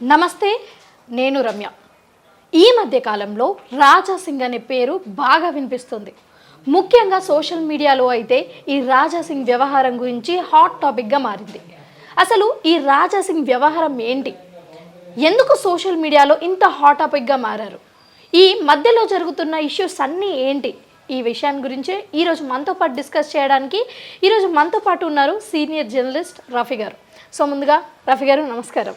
నమస్తే నేను రమ్య. ఈ మధ్యకాలంలో రాజా సింగ్ అనే పేరు బాగా వినిపిస్తుంది. ముఖ్యంగా సోషల్ మీడియాలో అయితే ఈ రాజా సింగ్ వ్యవహారం గురించి హాట్ టాపిక్గా మారింది. అసలు ఈ రాజా సింగ్ వ్యవహారం ఏంటి? ఎందుకు సోషల్ మీడియాలో ఇంత హాట్ టాపిక్గా మారారు? ఈ మధ్యలో జరుగుతున్న ఇష్యూస్ అన్నీ ఏంటి? ఈ విషయాన్ని గురించే ఈరోజు మనతో పాటు డిస్కస్ చేయడానికి ఈరోజు మనతో పాటు ఉన్నారు సీనియర్ జర్నలిస్ట్ రఫీ గారు. సో ముందుగా రఫీ గారు నమస్కారం.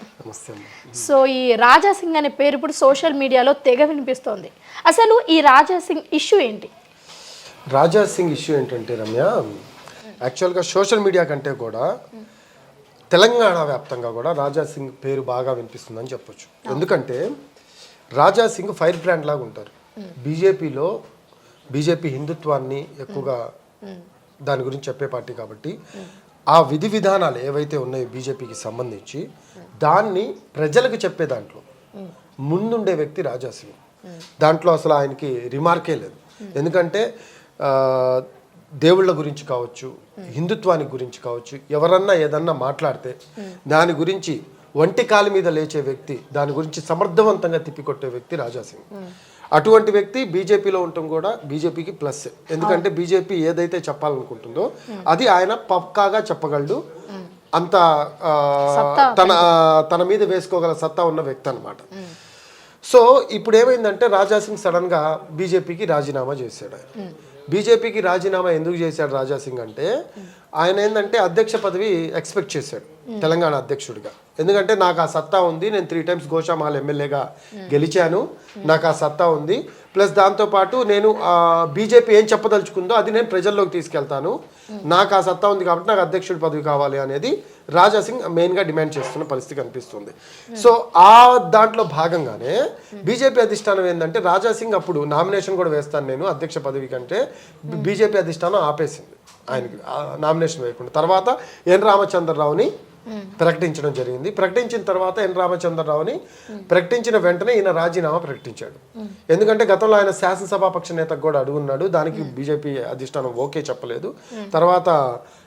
సో ఈ రాజా సింగ్ అనే పేరు ఇప్పుడు సోషల్ మీడియాలో తెగ వినిపిస్తోంది. అసలు ఈ రాజా సింగ్ ఇష్యూ ఏంటి? రాజా సింగ్ ఇష్యూ ఏంటంటే రమ్య యాక్చువల్గా సోషల్ మీడియా కంటే కూడా తెలంగాణ వ్యాప్తంగా కూడా రాజా సింగ్ పేరు బాగా వినిపిస్తుందని చెప్పొచ్చు. ఎందుకంటే రాజా సింగ్ ఫైర్ బ్రాండ్ లాగా ఉంటారు. బీజేపీలో బీజేపీ హిందుత్వాన్ని ఎక్కువగా దాని గురించి చెప్పే పార్టీ కాబట్టి ఆ విధి విధానాలు ఏవైతే ఉన్నాయో బీజేపీకి సంబంధించి దాన్ని ప్రజలకు చెప్పే దాంట్లో. ముందుండే వ్యక్తి రాజాసింగ్. దాంట్లో అసలు ఆయనకి రిమార్కే లేదు. ఎందుకంటే దేవుళ్ళ గురించి కావచ్చు హిందుత్వానికి గురించి కావచ్చు ఎవరన్నా ఏదన్నా మాట్లాడితే దాని గురించి ఒంటి కాలు మీద లేచే వ్యక్తి దాని గురించి సమర్థవంతంగా తిప్పికొట్టే వ్యక్తి రాజా సింగ్ అటువంటి వ్యక్తి బీజేపీలో ఉండటం కూడా బీజేపీకి ప్లస్. ఎందుకంటే బీజేపీ ఏదైతే చెప్పాలనుకుంటుందో అది ఆయన పక్కాగా చెప్పగలడు. అంత తన తన మీద వేసుకోగల సత్తా ఉన్న వ్యక్తి అన్నమాట. సో ఇప్పుడు ఏమైందంటే రాజా సింగ్ సడన్గా బీజేపీకి రాజీనామా చేశాడు ఆయన. బీజేపీకి రాజీనామా ఎందుకు చేశాడు రాజా సింగ్ అంటే ఆయన ఏంటంటే అధ్యక్ష పదవి ఎక్స్పెక్ట్ చేశాడు. తెలంగాణ అధ్యక్షుడిగా. ఎందుకంటే నాకు ఆ సత్తా ఉంది నేను త్రీ టైమ్స్ గోషామహల్ ఎమ్మెల్యేగా గెలిచాను. నాకు ఆ సత్తా ఉంది. ప్లస్ దాంతోపాటు నేను బీజేపీ ఏం చెప్పదలుచుకుందో అది నేను ప్రజల్లోకి తీసుకెళ్తాను. నాకు ఆ సత్తా ఉంది కాబట్టి నాకు అధ్యక్షుడి పదవి కావాలి అనేది రాజా సింగ్ మెయిన్గా డిమాండ్ చేస్తున్న పరిస్థితి కనిపిస్తుంది. సో ఆ దాంట్లో భాగంగానే బీజేపీ అధిష్టానం ఏంటంటే రాజా సింగ్ అప్పుడు నామినేషన్ కూడా వేస్తాను నేను అధ్యక్ష పదవి కంటే బీజేపీ అధిష్టానం ఆపేసింది. ఆయనకి నామినేషన్ వేయకుండా. తర్వాత ఎన్ రామచంద్రరావుని ప్రకటించడం జరిగింది. ప్రకటించిన తర్వాత ఎన్ రామచంద్రరావుని ప్రకటించిన వెంటనే ఈయన రాజీనామా ప్రకటించాడు. ఎందుకంటే గతంలో ఆయన శాసనసభాపక్ష నేతకు కూడా అడుగున్నాడు. దానికి బీజేపీ అధిష్టానం ఓకే చెప్పలేదు. తర్వాత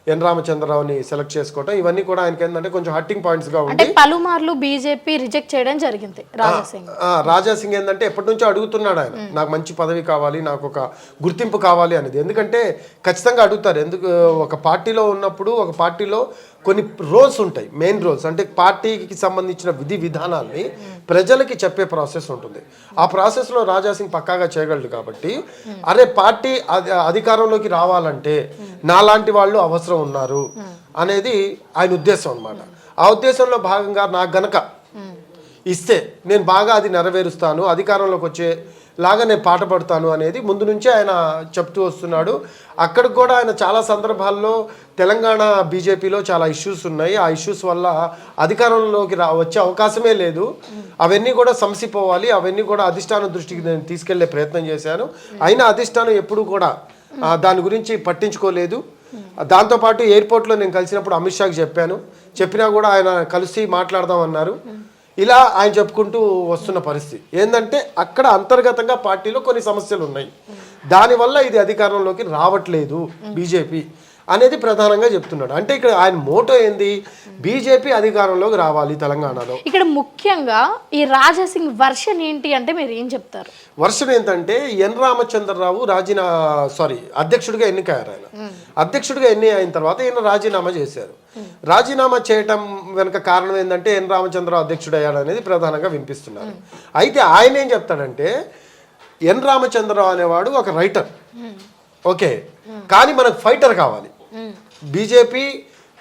ఎన్ రామచంద్రరావుని సెలెక్ట్ చేసుకోవటం. ఇవన్నీ కూడా ఆయనకి ఏంటంటే కొంచెం హట్టింగ్ పాయింట్స్గా అంటే ఉండి పలుమార్లు బీజేపీ రిజెక్ట్ చేయడం జరిగింది రాజా సింగ్. ఆ, రాజా సింగ్ ఏంటంటే ఎప్పటి నుంచో అడుగుతున్నాడు ఆయన. నాకు మంచి పదవి కావాలి నాకు ఒక గుర్తింపు కావాలి అనేది. ఎందుకంటే ఖచ్చితంగా అడుగుతారు. ఎందుకు ఒక పార్టీలో ఉన్నప్పుడు ఒక పార్టీలో కొన్ని రోల్స్ ఉంటాయి మెయిన్ రోల్స్ అంటే పార్టీకి సంబంధించిన విధి విధానాల్ని ప్రజలకి చెప్పే ప్రాసెస్ ఉంటుంది. ఆ ప్రాసెస్లో రాజా సింగ్ పక్కాగా చేయగలడు కాబట్టి అరే పార్టీ అధి- అధికారంలోకి రావాలంటే నాలాంటి వాళ్ళు అవసరం ఉన్నారు అనేది ఆయన ఉద్దేశం అన్నమాట. ఆ ఉద్దేశంలో భాగంగా నాకు గనక ఇస్తే నేను బాగా అది నెరవేరుస్తాను అధికారంలోకి వచ్చే లాగా నేను పాట పడతాను అనేది ముందు నుంచే ఆయన చెప్తూ వస్తున్నాడు. అక్కడికి కూడా ఆయన చాలా సందర్భాల్లో తెలంగాణ బీజేపీలో చాలా ఇష్యూస్ ఉన్నాయి. ఆ ఇష్యూస్ వల్ల అధికారంలోకి రా వచ్చే అవకాశమే లేదు. అవన్నీ కూడా సమసిపోవాలి. అవన్నీ కూడా అధిష్టానం దృష్టికి నేను తీసుకెళ్ళే ప్రయత్నం చేశాను. అయినా అధిష్టానం ఎప్పుడు కూడా దాని గురించి పట్టించుకోలేదు. దాంతోపాటు ఎయిర్పోర్ట్లో నేను కలిసినప్పుడు అమిత్ షాకి చెప్పాను. చెప్పినా కూడా ఆయన కలిసి మాట్లాడదాం అన్నారు ఇలా ఆయన చెప్పుకుంటూ వస్తున్న పరిస్థితి. ఏంటంటే అక్కడ అంతర్గతంగా పార్టీలో కొన్ని సమస్యలు ఉన్నాయి. దానివల్ల ఇది అధికారంలోకి రావట్లేదు బీజేపీ. అనేది ప్రధానంగా చెప్తున్నాడు. అంటే ఇక్కడ ఆయన మోటో ఏంది? బీజేపీ అధికారంలోకి రావాలి తెలంగాణలో. ఇక్కడ ముఖ్యంగా ఈ రాజా సింగ్ వర్షన్ ఏంటి అంటే మీరు ఏం చెప్తారు? వర్షం ఏంటంటే ఎన్ రామచంద్రరావు రాజీనా సారీ అధ్యక్షుడిగా ఎన్నికయ్యారు ఆయన. అధ్యక్షుడిగా ఎన్ని అయిన తర్వాత ఈయన రాజీనామా చేశారు. రాజీనామా చేయటం వెనుక కారణం ఏంటంటే ఎన్ రామచంద్రరావు అధ్యక్షుడు అయ్యాడు అనేది ప్రధానంగా వినిపిస్తున్నారు. అయితే ఆయన ఏం చెప్తాడంటే ఎన్ రామచంద్రరావు అనేవాడు ఒక రైటర్. ఓకే. కానీ మనకు ఫైటర్ కావాలి. బీజేపీ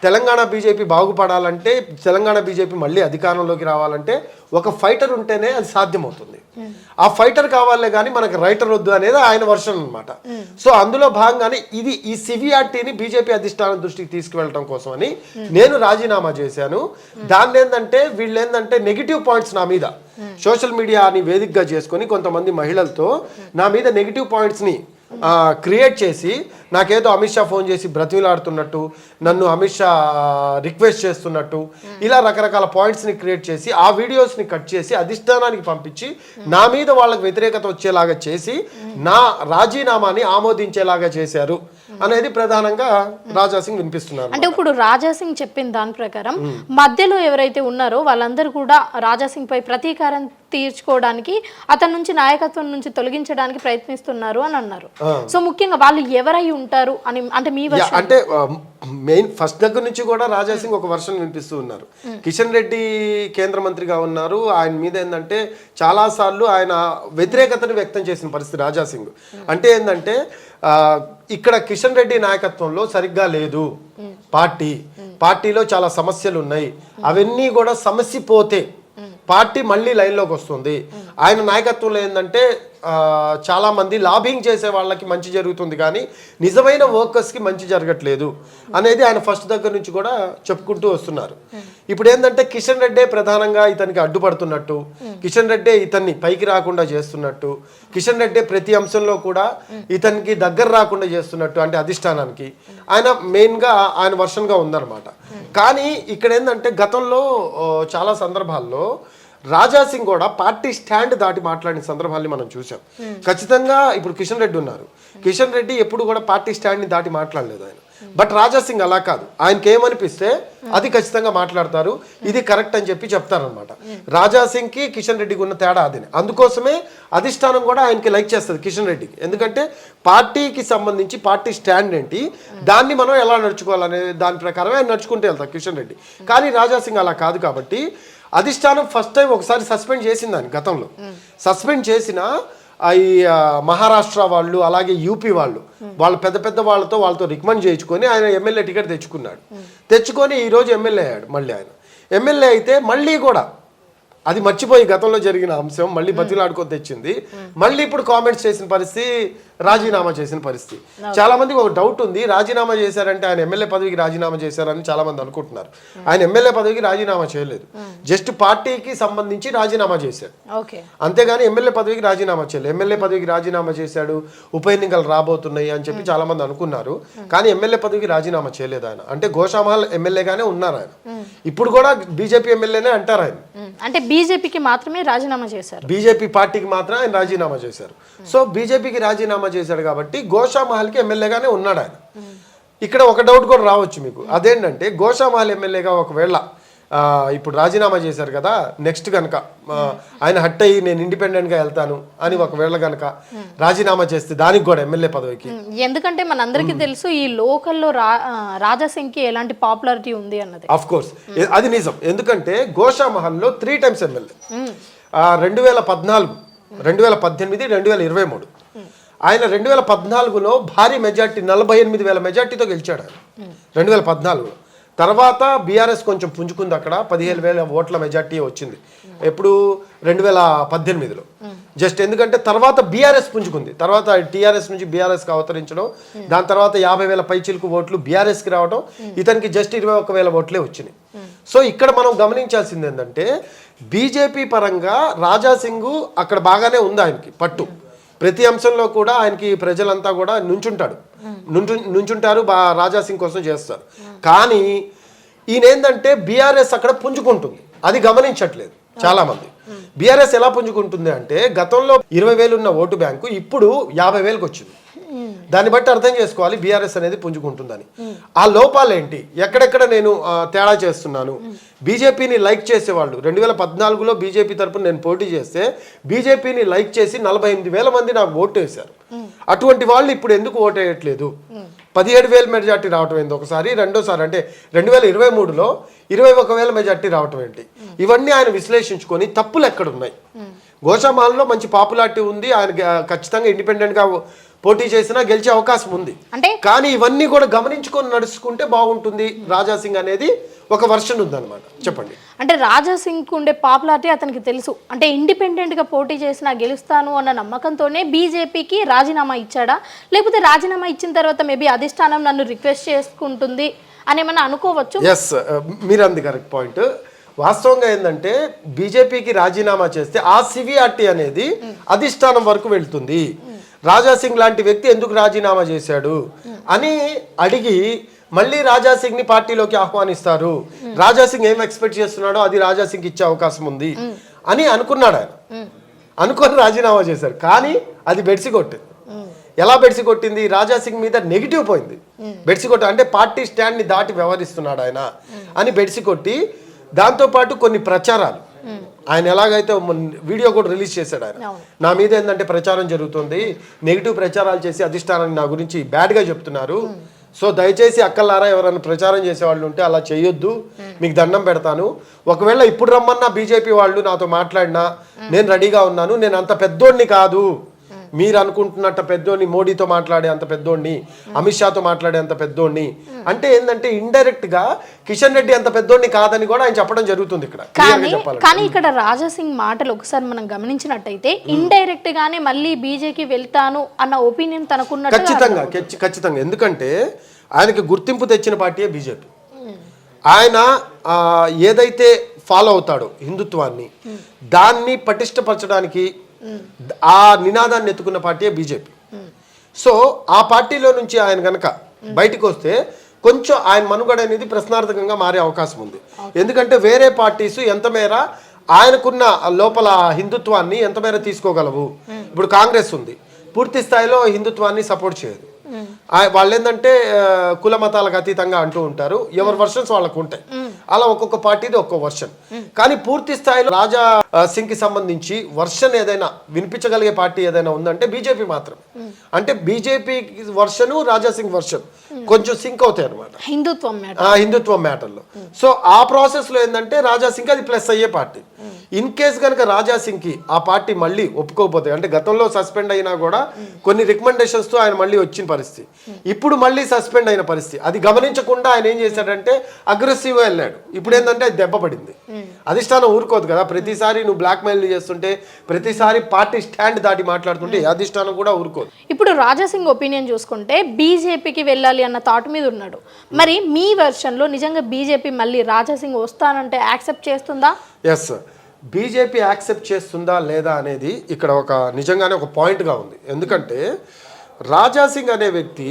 తెలంగాణ బీజేపీ బాగుపడాలంటే తెలంగాణ బీజేపీ మళ్ళీ అధికారంలోకి రావాలంటే ఒక ఫైటర్ ఉంటేనే అది సాధ్యమవుతుంది. ఆ ఫైటర్ కావాలే కానీ మనకు రైటర్ వద్దు అనేది ఆయన వర్షన్ అనమాట సో అందులో భాగంగానే ఇది ఈ సివిఆర్టీని బీజేపీ అధిష్టానం దృష్టికి తీసుకువెళ్ళడం కోసం అని నేను రాజీనామా చేశాను. దాన్ని ఏంటంటే వీళ్ళు ఏంటంటే నెగిటివ్ పాయింట్స్ నా మీద. సోషల్ మీడియాని వేదికగా చేసుకొని కొంతమంది మహిళలతో నా మీద నెగిటివ్ పాయింట్స్ని క్రియేట్ చేసి నాకేదో అమిత్ షా ఫోన్ చేసి బ్రతిమిలాడుతున్నట్టు నన్ను అమిత్ షా రిక్వెస్ట్ చేస్తున్నట్టు ఇలా రకరకాల పాయింట్స్ని క్రియేట్ చేసి ఆ వీడియోస్ని కట్ చేసి అధిష్టానానికి పంపించి నా మీద వాళ్ళకి వ్యతిరేకత వచ్చేలాగా చేసి నా రాజీనామాని ఆమోదించేలాగా చేశారు. అనేది ప్రధానంగా రాజా సింగ్ వినిపిస్తున్నారు అంటే ఇప్పుడు రాజాసింగ్ చెప్పిన దాని ప్రకారం మధ్యలో ఎవరైతే ఉన్నారో వాళ్ళందరూ కూడా రాజాసింగ్ పై ప్రతీకారం తీర్చుకోవడానికి అతని నుంచి నాయకత్వం నుంచి తొలగించడానికి ప్రయత్నిస్తున్నారు అని అన్నారు. సో ముఖ్యంగా వాళ్ళు ఎవరై ఉంటారు అని అంటే మీ అంటే మెయిన్ ఫస్ట్ దగ్గర నుంచి కూడా రాజా సింగ్ ఒక వర్షన్ వినిపిస్తూ ఉన్నారు. కిషన్ రెడ్డి కేంద్ర మంత్రిగా ఉన్నారు. ఆయన మీద ఏంటంటే చాలా సార్లు ఆయన వ్యతిరేకతను వ్యక్తం చేసిన పరిస్థితి రాజా సింగ్. అంటే ఏంటంటే ఇక్కడ కిషన్ రెడ్డి నాయకత్వంలో సరిగ్గా లేదు. పార్టీ. పార్టీలో చాలా సమస్యలు ఉన్నాయి అవన్నీ కూడా సమస్య పోతే పార్టీ మళ్ళీ లైన్లోకి వస్తుంది. ఆయన నాయకత్వంలో ఏంటంటే చాలామంది లాభింగ్ చేసే వాళ్ళకి మంచి జరుగుతుంది కానీ నిజమైన వర్కర్స్కి మంచి జరగట్లేదు అనేది ఆయన ఫస్ట్ దగ్గర నుంచి కూడా చెప్పుకుంటూ వస్తున్నారు. ఇప్పుడు ఏంటంటే కిషన్ రెడ్డే ప్రధానంగా ఇతనికి అడ్డుపడుతున్నట్టు కిషన్ రెడ్డే ఇతన్ని పైకి రాకుండా చేస్తున్నట్టు కిషన్ రెడ్డే ప్రతి అంశంలో కూడా ఇతనికి దగ్గర రాకుండా చేస్తున్నట్టు అంటే అధిష్టానానికి. ఆయన మెయిన్గా ఆయన వర్షన్గా ఉందన్నమాట. కానీ ఇక్కడ ఏంటంటే గతంలో చాలా సందర్భాల్లో రాజా సింగ్ కూడా పార్టీ స్టాండ్ దాటి మాట్లాడిన సందర్భాల్ని మనం చూసాం ఖచ్చితంగా ఇప్పుడు కిషన్ రెడ్డి ఉన్నారు. కిషన్ రెడ్డి ఎప్పుడు కూడా పార్టీ స్టాండ్ని దాటి మాట్లాడలేదు ఆయన. బట్ రాజా సింగ్ అలా కాదు. ఆయనకి ఏమనిపిస్తే అది ఖచ్చితంగా మాట్లాడతారు. ఇది కరెక్ట్ అని చెప్పి చెప్తారనమాట రాజా సింగ్కి కిషన్ రెడ్డికి ఉన్న తేడా అదే అందుకోసమే అధిష్టానం కూడా ఆయనకి లైక్ చేస్తుంది కిషన్ రెడ్డికి. ఎందుకంటే పార్టీకి సంబంధించి పార్టీ స్టాండ్ ఏంటి? దాన్ని మనం ఎలా నడుచుకోవాలనే దాని ప్రకారమే ఆయన నడుచుకుంటూ వెళ్తారు కిషన్ రెడ్డి. కానీ రాజా సింగ్ అలా కాదు కాబట్టి అధిష్టానం ఫస్ట్ టైం ఒకసారి సస్పెండ్ చేసింది దాన్ని గతంలో. సస్పెండ్ చేసిన ఆ ఈ మహారాష్ట్ర వాళ్ళు అలాగే యూపీ వాళ్ళు వాళ్ళు పెద్ద పెద్ద వాళ్ళతో వాళ్ళతో రికమెండ్ చేయించుకొని ఆయన ఎమ్మెల్యే టికెట్ తెచ్చుకున్నాడు. తెచ్చుకొని ఈరోజు ఎమ్మెల్యే అయ్యాడు మళ్ళీ ఆయన. ఎమ్మెల్యే అయితే మళ్ళీ కూడా అది మర్చిపోయి గతంలో జరిగిన అంశం మళ్ళీ బతిలాడుకొని తెచ్చింది. మళ్ళీ ఇప్పుడు కామెంట్స్ చేసిన పరిస్థితి రాజీనామా చేసిన పరిస్థితి. చాలా మందికి ఒక డౌట్ ఉంది రాజీనామా చేశారంటే ఆయన ఎమ్మెల్యే పదవికి రాజీనామా చేశారని చాలా మంది అనుకుంటున్నారు ఆయన ఎమ్మెల్యే పదవికి రాజీనామా చేయలేదు. జస్ట్ పార్టీకి సంబంధించి రాజీనామా చేశారు ఓకే. అంతేగాని ఎమ్మెల్యే పదవికి రాజీనామా చేయలేదు. ఎమ్మెల్యే పదవికి రాజీనామా చేశాడు ఉప ఎన్నికలు రాబోతున్నాయి అని చెప్పి చాలా మంది అనుకున్నారు. కానీ ఎమ్మెల్యే పదవికి రాజీనామా చేయలేదు ఆయన. అంటే గోషామహల్ ఎమ్మెల్యేగానే ఉన్నారు ఆయన. ఇప్పుడు కూడా బీజేపీ ఎమ్మెల్యేనే అంటారు ఆయన. అంటే బీజేపీకి మాత్రమే రాజీనామా చేశారు. బీజేపీ పార్టీకి మాత్రం ఆయన రాజీనామా చేశారు. సో బీజేపీకి రాజీనామా చేశాడు కాబట్టి గోషామహల్కి ఎమ్మెల్యేగానే ఉన్నాడు ఆయన. ఇక్కడ ఒక డౌట్ కూడా రావచ్చు మీకు. అదేంటంటే గోషామహల్ ఎమ్మెల్యేగా ఒకవేళ ఇప్పుడు రాజీనామా చేశారు కదా నెక్స్ట్ కనుక ఆయన హట్ అయ్యి నేను ఇండిపెండెంట్గా వెళ్తాను అని ఒకవేళ కనుక రాజీనామా చేస్తే దానికి కూడా ఎమ్మెల్యే పదవికి. ఎందుకంటే మనందరికీ తెలుసు ఈ లోకల్లో రాజాసింగ్కి ఎలాంటి పాపులారిటీ ఉంది అన్నది. ఆఫ్ కోర్స్ అది నిజం. ఎందుకంటే గోషామహల్లో త్రీ టైమ్స్ ఎమ్మెల్యే. రెండు వేల పద్నాలుగు రెండు వేల పద్దెనిమిది రెండు వేల ఇరవై మూడు. ఆయన రెండు వేల పద్నాలుగులో భారీ మెజార్టీ నలభై ఎనిమిది వేల మెజార్టీతో గెలిచాడు ఆయన. రెండు వేల పద్నాలుగులో. తర్వాత బీఆర్ఎస్ కొంచెం పుంజుకుంది అక్కడ పదిహేను వేల ఓట్ల మెజార్టీ వచ్చింది. ఎప్పుడు రెండు వేల పద్దెనిమిదిలో. జస్ట్ ఎందుకంటే తర్వాత బీఆర్ఎస్ పుంజుకుంది. తర్వాత టీఆర్ఎస్ నుంచి బీఆర్ఎస్కి అవతరించడం దాని తర్వాత యాభై వేల పైచిలకు ఓట్లు బీఆర్ఎస్కి రావడం ఇతనికి జస్ట్ ఇరవై ఒక్క వేల ఓట్లే వచ్చినాయి. సో ఇక్కడ మనం గమనించాల్సింది ఏంటంటే బీజేపీ పరంగా రాజా సింగ్ అక్కడ బాగానే ఉంది ఆయనకి పట్టు. ప్రతి అంశంలో కూడా ఆయనకి ప్రజలంతా కూడా నుంచుంటాడు. నుంచు నుంచుంటారు బా రాజా సింగ్ కోసం చేస్తారు. కానీ ఈయన ఏంటంటే బీఆర్ఎస్ అక్కడ పుంజుకుంటుంది. అది గమనించట్లేదు చాలా మంది బీఆర్ఎస్ ఎలా పుంజుకుంటుంది అంటే గతంలో ఇరవై వేలు ఉన్న ఓటు బ్యాంకు ఇప్పుడు యాభై వేలకు వచ్చింది దాన్ని బట్టి అర్థం చేసుకోవాలి బీఆర్ఎస్ అనేది పుంజుకుంటుందని. ఆ లోపాలు ఏంటి ఎక్కడెక్కడ నేను తేడా చేస్తున్నాను? బీజేపీని లైక్ చేసేవాళ్ళు. రెండు వేల పద్నాలుగులో బీజేపీ తరపున నేను పోటీ చేస్తే బీజేపీని లైక్ చేసి నలభై ఎనిమిది వేల మంది నాకు ఓటు వేశారు అటువంటి వాళ్ళు ఇప్పుడు ఎందుకు ఓటేయట్లేదు? పదిహేడు వేల మెజార్టీ రావటం ఏంటి ఒకసారి రెండోసారి అంటే రెండు వేల ఇరవై మూడులో ఇరవై ఒక వేల మెజార్టీ రావటం ఏంటి? ఇవన్నీ ఆయన విశ్లేషించుకొని తప్పులు ఎక్కడున్నాయి? గోషామాల్లో మంచి పాపులారిటీ ఉంది. ఆయన ఖచ్చితంగా ఇండిపెండెంట్గా పోటీ చేసినా గెలిచే అవకాశం ఉంది. అంటే కానీ ఇవన్నీ కూడా గమనించుకొని నడుచుకుంటే బాగుంటుంది. రాజా సింగ్ అనేది ఒక వర్షన్ ఉందన్నమాట. చెప్పండి. అంటే రాజాసింగ్కి ఉండే పాపులారిటీ అతనికి తెలుసు. అంటే ఇండిపెండెంట్గా పోటీ చేసినా గెలుస్తాను అన్న నమ్మకంతోనే బీజేపీకి రాజీనామా ఇచ్చాడా? లేకపోతే రాజీనామా ఇచ్చిన తర్వాత మేబీ అధిష్టానం నన్ను రిక్వెస్ట్ చేసుకుంటుంది అని ఏమన్నా అనుకోవచ్చు? ఎస్ మీరు అంది కరెక్ట్ పాయింట్. వాస్తవంగా ఏంటంటే బీజేపీకి రాజీనామా చేస్తే ఆ సివిఆర్టీ అనేది అధిష్టానం వరకు వెళ్తుంది. రాజా సింగ్ లాంటి వ్యక్తి ఎందుకు రాజీనామా చేశాడు అని అడిగి మళ్ళీ రాజాసింగ్ని పార్టీలోకి ఆహ్వానిస్తారు. రాజా సింగ్ ఏం ఎక్స్పెక్ట్ చేస్తున్నాడో అది రాజా సింగ్ ఇచ్చే అవకాశం ఉంది అని అనుకున్నాడు ఆయన. అనుకొని రాజీనామా చేశారు. కానీ అది బెడిసి కొట్టింది ఎలా బెడిసి కొట్టింది? రాజా సింగ్ మీద నెగిటివ్ పోయింది. బెడిసి కొట్ట అంటే పార్టీ స్టాండ్ని దాటి వ్యవహరిస్తున్నాడు ఆయన అని బెడిసి కొట్టి దాంతోపాటు కొన్ని ప్రచారాలు. ఆయన ఎలాగైతే వీడియో కూడా రిలీజ్ చేశాడు ఆయన. నా మీద ఏంటంటే ప్రచారం జరుగుతుంది. నెగిటివ్ ప్రచారాలు చేసి అధిష్టానాన్ని నా గురించి బ్యాడ్గా చెప్తున్నారు. సో దయచేసి అక్కలారా ఎవరైనా ప్రచారం చేసే వాళ్ళు ఉంటే అలా చేయొద్దు. మీకు దండం పెడతాను. ఒకవేళ ఇప్పుడు రమ్మన్నా బీజేపీ వాళ్ళు నాతో మాట్లాడినా నేను రెడీగా ఉన్నాను. నేను అంత పెద్దోడిని కాదు. మీరు అనుకుంటున్నట్ట పెద్దోడిని మోడీతో మాట్లాడే అంత పెద్దోడిని అమిత్ షాతో మాట్లాడే అంత పెద్దోడిని. అంటే ఏంటంటే ఇండైరెక్ట్గా కిషన్ రెడ్డి అంత పెద్దోడిని కాదని కూడా ఆయన చెప్పడం జరుగుతుంది ఇక్కడ. కానీ ఇక్కడ రాజాసింగ్ మాటలు ఒకసారి మనం గమనించినట్టయితే ఇండైరెక్ట్ గానే మళ్ళీ బీజేకి వెళ్తాను అన్న ఒపీనియన్ తనకున్నట్టు ఖచ్చితంగా ఖచ్చి- ఖచ్చితంగా. ఎందుకంటే ఆయనకి గుర్తింపు తెచ్చిన పార్టీయే బీజేపీ. ఆయన ఏదైతే ఫాలో అవుతాడో హిందుత్వాన్ని దాన్ని పటిష్టపరచడానికి ఆ నినాదాన్ని ఎత్తుకున్న పార్టీయే బీజేపీ. సో ఆ పార్టీలో నుంచి ఆయన గనక బయటికి వస్తే కొంచెం ఆయన మనుగడ అనేది ప్రశ్నార్థకంగా మారే అవకాశం ఉంది. ఎందుకంటే వేరే పార్టీస్ ఎంత మేర ఆయనకున్న లోపల హిందుత్వాన్ని ఎంత మేర తీసుకోగలవు? ఇప్పుడు కాంగ్రెస్ ఉంది. పూర్తి స్థాయిలో హిందుత్వాన్ని సపోర్ట్ చేయదు. వాళ్ళు ఏంటంటే కుల మతాలకు అతీతంగా అంటూ ఉంటారు. ఎవరి వర్షన్స్ వాళ్ళకు ఉంటాయి. అలా ఒక్కొక్క పార్టీది ఒక్కో వర్షన్ కానీ పూర్తి స్థాయిలో రాజా సింగ్కి సంబంధించి వర్షన్ ఏదైనా వినిపించగలిగే పార్టీ ఏదైనా ఉందంటే బీజేపీ మాత్రం. అంటే బీజేపీ వర్షను రాజా సింగ్ వర్షన్ కొంచెం సింక్ అవుతాయి అనమాట హిందుత్వం హిందుత్వం మ్యాటర్లో. సో ఆ ప్రాసెస్లో ఏంటంటే రాజా సింగ్ అది ప్లస్ అయ్యే పార్టీ. ఇన్ కేస్ కనుక రాజా సింగ్కి ఆ పార్టీ మళ్ళీ ఒప్పుకోకపోతే అంటే గతంలో సస్పెండ్ అయినా కూడా కొన్ని రికమెండేషన్స్తో ఆయన మళ్ళీ వచ్చిన పరిస్థితి. ఇప్పుడు మళ్ళీ సస్పెండ్ అయిన పరిస్థితి. అది గమనించకుండా ఆయన ఏం చేశాడంటే అగ్రెసివ్గా వెళ్ళాడు. ఇప్పుడు ఏంటంటే అది దెబ్బ పడింది. అధిష్టానం ఊరుకోదు కదా. ప్రతిసారి నువ్వు బ్లాక్ మెయిల్ చేస్తుంటే ప్రతిసారి పార్టీ స్టాండ్ దాటి మాట్లాడుతుంటే అధిష్టానం కూడా ఊరుకోదు. ఇప్పుడు రాజాసింగ్ ఒపీనియన్ చూసుకుంటే బీజేపీకి వెళ్ళాలి అన్న థాట్ మీద ఉన్నాడు. మరి మీ వెర్షన్లో నిజంగా బీజేపీ మళ్ళీ రాజాసింగ్ వస్తానంటే యాక్సెప్ట్ చేస్తుందా? ఎస్ బీజేపీ యాక్సెప్ట్ చేస్తుందా లేదా అనేది ఇక్కడ ఒక నిజంగానే ఒక పాయింట్గా ఉంది. ఎందుకంటే రాజా సింగ్ అనే వ్యక్తి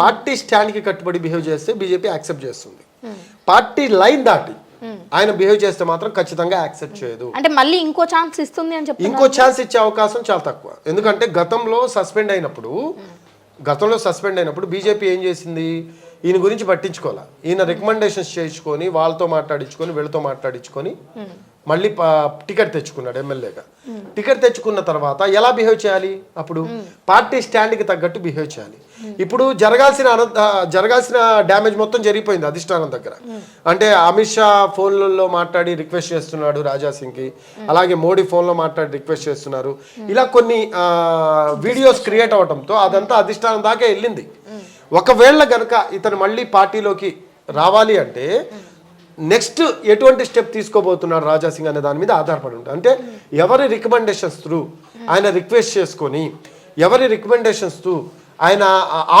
పార్టీ స్టాండ్కి కట్టుబడి బిహేవ్ చేస్తే బీజేపీ యాక్సెప్ట్ చేస్తుంది. పార్టీ లైన్ దాటి ఆయన బిహేవ్ చేస్తే మాత్రం ఖచ్చితంగా యాక్సెప్ట్ చేయదు. అంటే మళ్ళీ ఇంకో ఛాన్స్ ఇస్తుంది అని చెప్తున్నారు. ఇంకో ఛాన్స్ ఇచ్చే అవకాశం చాలా తక్కువ. ఎందుకంటే గతంలో సస్పెండ్ అయినప్పుడు గతంలో సస్పెండ్ అయినప్పుడు బీజేపీ ఏం చేసింది? ఈయన గురించి పట్టించుకోవాలా? ఈయన రికమెండేషన్స్ చేయించుకొని వాళ్ళతో మాట్లాడించుకొని వీళ్ళతో మాట్లాడించుకొని మళ్ళీ టికెట్ తెచ్చుకున్నాడు ఎమ్మెల్యేగా. టికెట్ తెచ్చుకున్న తర్వాత ఎలా బిహేవ్ చేయాలి అప్పుడు? పార్టీ స్టాండ్కి తగ్గట్టు బిహేవ్ చేయాలి. ఇప్పుడు జరగాల్సిన జరగాల్సిన డ్యామేజ్ మొత్తం జరిగిపోయింది అధిష్టానం దగ్గర. అంటే అమిత్ షా ఫోన్లలో మాట్లాడి రిక్వెస్ట్ చేస్తున్నాడు రాజా సింగ్కి. అలాగే మోడీ ఫోన్లో మాట్లాడి రిక్వెస్ట్ చేస్తున్నారు. ఇలా కొన్ని వీడియోస్ క్రియేట్ అవడంతో అదంతా అధిష్టానం దాకా వెళ్ళింది. ఒకవేళ గనక ఇతను మళ్ళీ పార్టీలోకి రావాలి అంటే నెక్స్ట్ ఎటువంటి స్టెప్ తీసుకోబోతున్నాడు రాజా సింగ్ అనే దాని మీద ఆధారపడి ఉంటుంది. అంటే ఎవరి రికమెండేషన్స్ త్రూ ఆయన రిక్వెస్ట్ చేసుకొని ఎవరి రికమెండేషన్స్ త్రూ ఆయన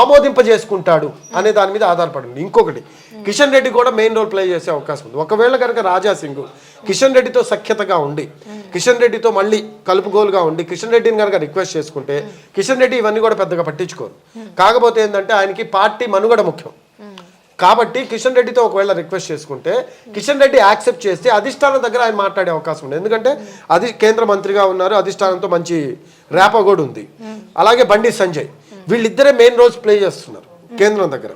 ఆమోదింపజేసుకుంటాడు అనే దాని మీద ఆధారపడి ఉంది ఇంకొకటి కిషన్ రెడ్డి కూడా మెయిన్ రోల్ ప్లే చేసే అవకాశం ఉంది. ఒకవేళ కనుక రాజా సింగ్ కిషన్ రెడ్డితో సఖ్యతగా ఉండి కిషన్ రెడ్డితో మళ్ళీ కలుపుగోలుగా ఉండి కిషన్ రెడ్డిని కనుక రిక్వెస్ట్ చేసుకుంటే కిషన్ రెడ్డి ఇవన్నీ కూడా పెద్దగా పట్టించుకోరు. కాకపోతే ఏంటంటే ఆయనకి పార్టీ మనుగడ ముఖ్యం. కాబట్టి కిషన్ రెడ్డితో ఒకవేళ రిక్వెస్ట్ చేసుకుంటే కిషన్ రెడ్డి యాక్సెప్ట్ చేస్తే అధిష్టానం దగ్గర ఆయన మాట్లాడే అవకాశం ఉంది. ఎందుకంటే అది కేంద్ర మంత్రిగా ఉన్నారు అధిష్టానంతో మంచి ర్యాపో కూడా ఉంది అలాగే బండి సంజయ్. వీళ్ళిద్దరే మెయిన్ రోల్స్ ప్లే చేస్తున్నారు కేంద్రం దగ్గర.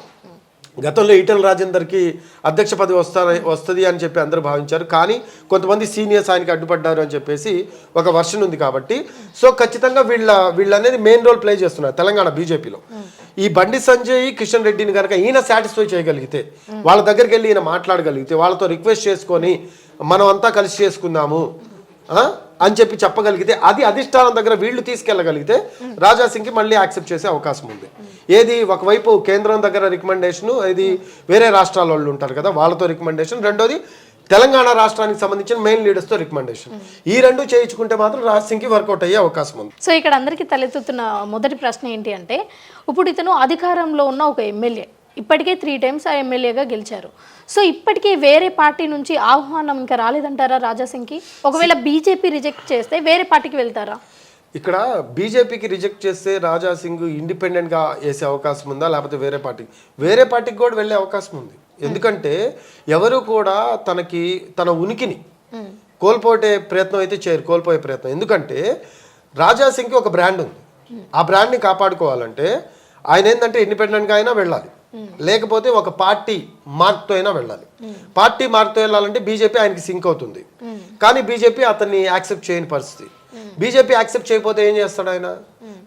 గతంలో ఈటల రాజేందర్కి అధ్యక్ష పదవి వస్తా వస్తుంది అని చెప్పి అందరూ భావించారు. కానీ కొంతమంది సీనియర్స్ ఆయనకి అడ్డుపడ్డారు అని చెప్పేసి ఒక వర్షన్ ఉంది కాబట్టి. సో ఖచ్చితంగా వీళ్ళ వీళ్ళు అనేది మెయిన్ రోల్ ప్లే చేస్తున్నారు తెలంగాణ బీజేపీలో. ఈ బండి సంజయ్ కిషన్ రెడ్డిని కనుక ఈయన సాటిస్ఫై చేయగలిగితే వాళ్ళ దగ్గరికి వెళ్ళి ఈయన మాట్లాడగలిగితే వాళ్ళతో రిక్వెస్ట్ చేసుకొని మనం అంతా కలిసి చేసుకుందాము? అని చెప్పి చెప్పగలిగితే అది అధిష్టానం దగ్గర వీళ్ళు తీసుకెళ్ళగలిగితే రాజా సింగ్కి మళ్ళీ యాక్సెప్ట్ చేసే అవకాశం ఉంది. ఏది ఒకవైపు కేంద్రం దగ్గర రికమెండేషన్ ఇది వేరే రాష్ట్రాల వాళ్ళు ఉంటారు కదా వాళ్ళతో రికమెండేషన్. రెండోది తెలంగాణ రాష్ట్రానికి సంబంధించిన మెయిన్ లీడర్స్తో రికమెండేషన్. ఈ రెండు చేయించుకుంటే మాత్రం రాజ్ సింగ్కి వర్కౌట్ అయ్యే అవకాశం ఉంది. సో ఇక్కడ అందరికీ తలెత్తుతున్న మొదటి ప్రశ్న ఏంటి అంటే ఇప్పుడు ఇతను అధికారంలో ఉన్న ఒక ఎమ్మెల్యే ఇప్పటికే త్రీ టైమ్స్ ఆ ఎమ్మెల్యేగా గెలిచారు. సో ఇప్పటికీ వేరే పార్టీ నుంచి ఆహ్వానం ఇంకా రాలేదంటారా రాజాసింగ్కి? ఒకవేళ బీజేపీ రిజెక్ట్ చేస్తే వేరే పార్టీకి వెళ్తారా? ఇక్కడ బీజేపీకి రిజెక్ట్ చేస్తే రాజా సింగ్ ఇండిపెండెంట్గా వేసే అవకాశం ఉందా? లేకపోతే వేరే పార్టీకి వేరే పార్టీకి కూడా వెళ్ళే అవకాశం ఉంది. ఎందుకంటే ఎవరు కూడా తనకి తన ఉనికిని కోల్పోటే ప్రయత్నం అయితే చేయరు కోల్పోయే ప్రయత్నం. ఎందుకంటే రాజా సింగ్కి ఒక బ్రాండ్ ఉంది. ఆ బ్రాండ్ని కాపాడుకోవాలంటే ఆయన ఏంటంటే ఇండిపెండెంట్గా అయినా వెళ్ళాలి. లేకపోతే ఒక పార్టీ మార్క్తో అయినా వెళ్ళాలి. పార్టీ మార్క్తో వెళ్ళాలంటే బీజేపీ ఆయనకి సింక్ అవుతుంది. కానీ బీజేపీ అతన్ని యాక్సెప్ట్ చేయని పరిస్థితి. బీజేపీ యాక్సెప్ట్ చేయకపోతే ఏం చేస్తాడు ఆయన?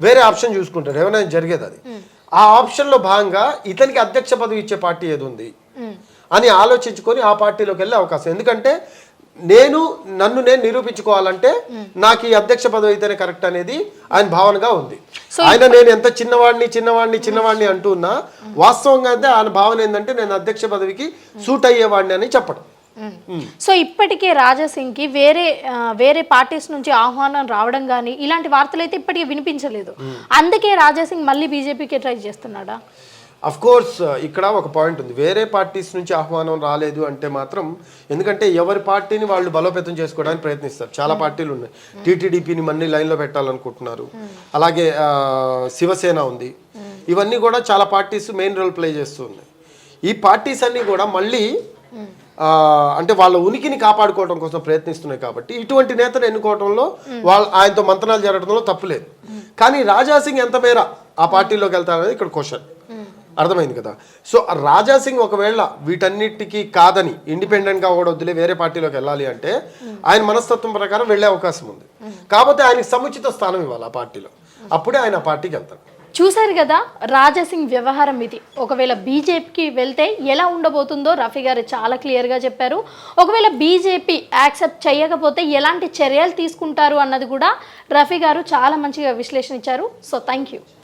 వేరే ఆప్షన్ చూసుకుంటాడు. ఏమైనా జరిగేది అది. ఆ ఆప్షన్లో భాగంగా ఇతనికి అధ్యక్ష పదవి ఇచ్చే పార్టీ ఏది ఉంది? అని ఆలోచించుకొని ఆ పార్టీలోకి వెళ్ళే అవకాశం. ఎందుకంటే నేను నన్ను నేను నిరూపించుకోవాలంటే నాకు ఈ అధ్యక్ష పదవి అయితేనే కరెక్ట్ అనేది ఆయన భావనగా ఉంది. ఆయన నేను ఎంత చిన్నవాడిని చిన్నవాడిని చిన్నవాడిని అంటున్నా వాస్తవంగా అయితే ఆయన భావన ఏంటంటే నేను అధ్యక్ష పదవికి సూట్ అయ్యేవాడిని అని చెప్పడం. సో ఇప్పటికే రాజాసింగ్కి వేరే ఆ, వేరే పార్టీస్ నుంచి ఆహ్వానం రావడం కానీ ఇలాంటి వార్తలు అయితే ఇప్పటికీ వినిపించలేదు. అందుకే రాజాసింగ్ మళ్ళీ బీజేపీకి ట్రై చేస్తున్నాడా? అఫ్ కోర్స్ ఇక్కడ ఒక పాయింట్ ఉంది. వేరే పార్టీస్ నుంచి ఆహ్వానం రాలేదు అంటే మాత్రం ఎందుకంటే ఎవరి పార్టీని వాళ్ళు బలోపేతం చేసుకోవడానికి ప్రయత్నిస్తారు. చాలా పార్టీలు ఉన్నాయి. టీటీడీపీని మళ్ళీ లైన్లో పెట్టాలనుకుంటున్నారు. అలాగే ఆ, శివసేన ఉంది. ఇవన్నీ కూడా చాలా పార్టీస్ మెయిన్ రోల్ ప్లే చేస్తూ ఉన్నాయి ఈ పార్టీస్ అన్నీ కూడా మళ్ళీ అంటే వాళ్ళ ఉనికిని కాపాడుకోవడం కోసం ప్రయత్నిస్తున్నాయి కాబట్టి ఇటువంటి నేతను ఎన్నుకోవడంలో వాళ్ళ ఆయనతో మంతనాలు జరగడంలో తప్పులేదు కానీ రాజా సింగ్ ఎంత మేర ఆ పార్టీలోకి వెళ్తారనేది ఇక్కడ క్వశ్చన్ అర్థమైంది కదా. సో రాజా సింగ్ ఒకవేళ వీటన్నిటికీ కాదని ఇండిపెండెంట్గా కూడా వద్దులే వేరే పార్టీలోకి వెళ్ళాలి అంటే ఆయన మనస్తత్వం ప్రకారం వెళ్ళే అవకాశం ఉంది. కాకపోతే ఆయనకి సముచిత స్థానం ఇవ్వాలి ఆ పార్టీలో. అప్పుడే ఆయన ఆ పార్టీకి వెళ్తాడు. చూశారు కదా రాజాసింగ్ వ్యవహారం ఇది. ఒకవేళ బీజేపీకి వెళ్తే ఎలా ఉండబోతుందో రఫీ గారు చాలా క్లియర్గా చెప్పారు. ఒకవేళ బీజేపీ యాక్సెప్ట్ చేయకపోతే ఎలాంటి చర్యలు తీసుకుంటారు అన్నది కూడా రఫీ గారు చాలా మంచిగా విశ్లేషణ ఇచ్చారు. So thank you